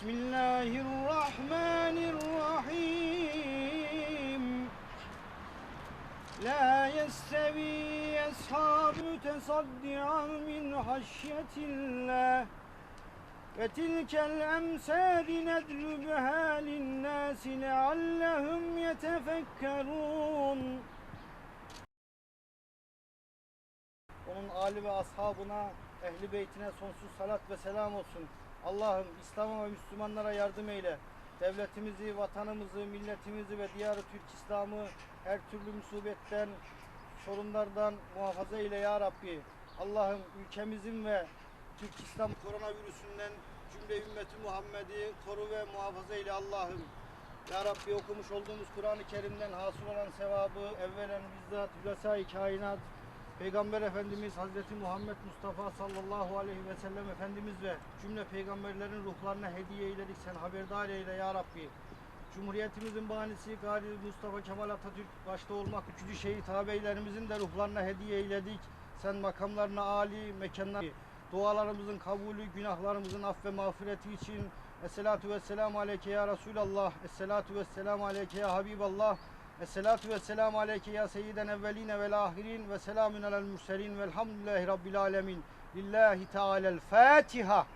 Bismillahirrahmanirrahim. La yestevi eshabu tesaddian min haşyetillah. Ve tilkel emsâli nedrübühâ linnâsi leallehum yetefekkerûn. Onun âli ve ashabına, ehli beytine sonsuz salat ve selam olsun. Allah'ım İslam'a ve Müslümanlara yardım eyle. Devletimizi, vatanımızı, milletimizi ve diyarı Türk İslam'ı her türlü musibetten, sorunlardan muhafaza eyle ya Rabbi. Allah'ım ülkemizin ve Türk İslam koronavirüsünden cümle ümmeti Muhammed'i koru ve muhafaza eyle Allah'ım. Ya Rabbi okumuş olduğumuz Kur'an-ı Kerim'den hasıl olan sevabı evvelen bizzat hülasa-i kainat Peygamber Efendimiz Hazreti Muhammed Mustafa sallallahu aleyhi ve sellem Efendimiz ve cümle peygamberlerin ruhlarına hediye eyledik. Sen haberdar eyle ya Rabbi. Cumhuriyetimizin banisi Gazi Mustafa Kemal Atatürk başta olmak üçüncü şehit ağabeylerimizin de ruhlarına hediye eyledik. Sen makamlarına âli, mekanlar dualarımızın kabulü, günahlarımızın aff ve mağfireti için Esselatu ve selamu aleyke ya Resulallah. Esselatu ve selamu aleyke ya Habiballah. Esselatu ve selamu aleyke ya seyyiden evveline vel ahirin ve selamün alel mürselin velhamdülillahi rabbil alemin. Lillahi Teala'l Fatiha.